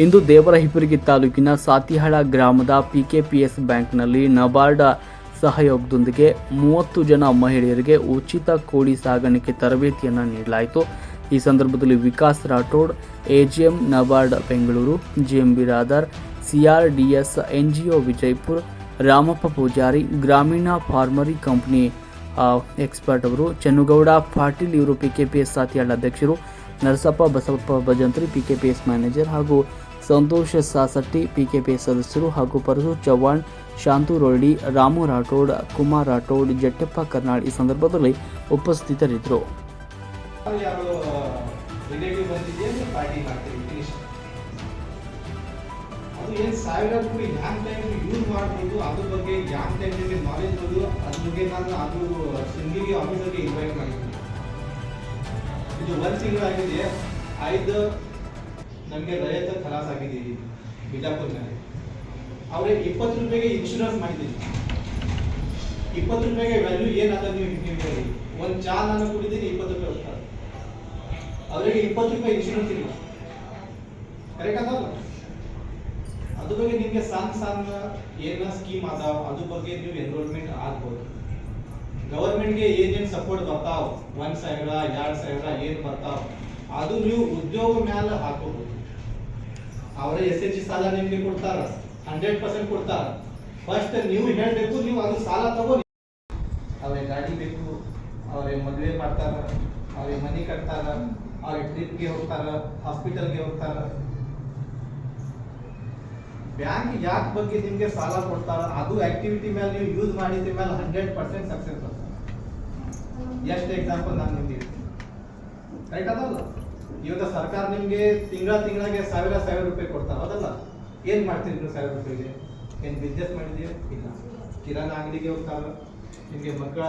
ಇಂದು ದೇವರ ದೇವರಹಿಪ್ಪರಗಿ ತಾಲೂಕಿನ ಸಾತಿಹಳ ಗ್ರಾಮದ ಪಿಕೆಪಿಎಸ್ ಬ್ಯಾಂಕ್ನಲ್ಲಿ ನಬಾರ್ಡ್ ಸಹಯೋಗದೊಂದಿಗೆ ಮೂವತ್ತು ಜನ ಮಹಿಳೆಯರಿಗೆ ಉಚಿತ ಕೋಳಿ ಸಾಗಾಣಿಕೆ ತರಬೇತಿಯನ್ನು ನೀಡಲಾಯಿತು. ಈ ಸಂದರ್ಭದಲ್ಲಿ Vikas Rathod, AGM NABARD Bengaluru GM Biradar CRDS, NGO Vijayapur, Ramappa Pujari, ಗ್ರಾಮೀಣ ಫಾರ್ಮರಿ ಕಂಪನಿ ಎಕ್ಸ್ಪರ್ಟ್ ಅವರು, ಚೆನ್ನುಗೌಡ ಪಾಟೀಲ್ ಇವರು ಪಿಕೆಪಿಎಸ್ ಸಾತಿಯಾಳ ಅಧ್ಯಕ್ಷರು, ನರಸಪ್ಪ ಬಸವಪ್ಪ ಭಜಂತ್ರಿ ಪಿಕೆಪಿಎಸ್ ಮ್ಯಾನೇಜರ್ ಹಾಗೂ ಸಂತೋಷ್ ಸಾಸಟ್ಟಿ, ಪಿಕೆಪಿ ಸದಸ್ಯರು ಹಾಗೂ ಪರಸು ಚವ್ಹಾಣ್, ಶಾಂತು ರೊಳ್ಳಿ, ರಾಮು ರಾಠೋಡ್, ಕುಮಾರ್ ರಾಠೋಡ್, ಜಟ್ಟೆಪ್ಪ ಕರ್ನಾಳ್ ಈ ಸಂದರ್ಭದಲ್ಲಿ ಉಪಸ್ಥಿತರಿದ್ದರು. ಐದು ನಮಗೆ ರೈತ ಖಲಾಸ್ ಆಗಿದ್ದೀವಿ ಬಿಜಾಪುರ್ನಲ್ಲಿ. ಅವ್ರಿಗೆ ಇಪ್ಪತ್ತು ರೂಪಾಯಿಗೆ ಇನ್ಶೂರೆನ್ಸ್ ಮಾಡಿದ್ದೀವಿ ಇಪ್ಪತ್ತು ರೂಪಾಯಿಗೆ ವ್ಯಾಲ್ಯೂ ಏನಾದ ನೀವು ನೀವು ಹೇಳಿ ಒಂದು ಚಾ ನಾನು ಕುಡಿದ್ದೀನಿ ಇಪ್ಪತ್ತು ರೂಪಾಯಿ ಹೋಗ್ತಾರೆ ಅವರಿಗೆ ಇಪ್ಪತ್ತು ರೂಪಾಯಿ ಇನ್ಶೂರೆನ್ಸ್ ಇಲ್ಲ. ಕರೆಕ್ಟ್ ಅದಲ್ಲ ಅದ್ರ ಬಗ್ಗೆ ನಿಮಗೆ ಸಣ್ಣ ಸಣ್ಣ ಏನ ಸ್ಕೀಮ್ ಅದಾವ? ಅದ್ರ ಬಗ್ಗೆ ನೀವು ಎನ್ರೋಲ್ಮೆಂಟ್ ಆಗ್ಬೋದು. ಗವರ್ಮೆಂಟ್ಗೆ ಏನೇನು ಸಪೋರ್ಟ್ ಬರ್ತಾವ? ಒಂದು ಸಾವಿರ, ಎರಡು ಸಾವಿರ ಏನು ಬರ್ತಾವ? ಅದು ನೀವು ಉದ್ಯೋಗ ಮ್ಯಾಲ ಹಾಕೋಬಹುದು ಅವರ ಎಸ್ ಎಚ್ ಸಾಲ ನಿಮ್ಗೆ ಕೊಡ್ತಾರ. ಹಂಡ್ರೆಡ್ ಪರ್ಸೆಂಟ್ ಕೊಡ್ತಾರ. ಫಸ್ಟ್ ನೀವು ಹೇಳ್ಬೇಕು, ನೀವು ಅದು ಸಾಲ ತಗೋ. ಅವ್ರಿಗೆ ಗಾಡಿ ಬೇಕು, ಅವ್ರಿಗೆ ಮದುವೆ ಮಾಡ್ತಾರ, ಅವ್ರಿಗೆ ಮನೆ ಕಟ್ತಾರ, ಅವ್ರಿಗೆ ಟ್ರಿಪ್ಗೆ ಹೋಗ್ತಾರ ಹಾಸ್ಪಿಟಲ್ಗೆ ಹೋಗ್ತಾರ. ಬ್ಯಾಂಕ್ ಯಾಕೆ ಬಗ್ಗೆ ನಿಮ್ಗೆ ಸಾಲ ಕೊಡ್ತಾರ? ಅದು ಆಕ್ಟಿವಿಟಿ ಮೇಲೆ ನೀವು ಯೂಸ್ ಮಾಡಿದ ಮೇಲೆ ಹಂಡ್ರೆಡ್ ಪರ್ಸೆಂಟ್ ಸಕ್ಸಸ್ ಎಷ್ಟು ಎಕ್ಸಾಂಪಲ್ ನಾನು ನಿಮ್ಗೆ ರೈಟ್ ಅದಲ್ಲ ಇವಾಗ ಸರ್ಕಾರ ನಿಮ್ಗೆ ತಿಂಗಳ ತಿಂಗಳಿಗೆ ಸಾವಿರ ಸಾವಿರ ರೂಪಾಯಿ ಕೊಡ್ತಾರೆ, ಅದಲ್ಲ? ಏನ್ ಮಾಡ್ತೀರಿ ನೀವು ಸಾವಿರ ರೂಪಾಯಿಗೆ? ಏನ್ ಬಿಸ್ನೆಸ್ ಮಾಡಿದ್ದೀರಿ? ಇಲ್ಲ. ಕಿರಾಣ ಅಂಗಡಿಗೆ ಹೋಗ್ತಾರ, ನಿಮ್ಗೆ ಮಕ್ಕಳ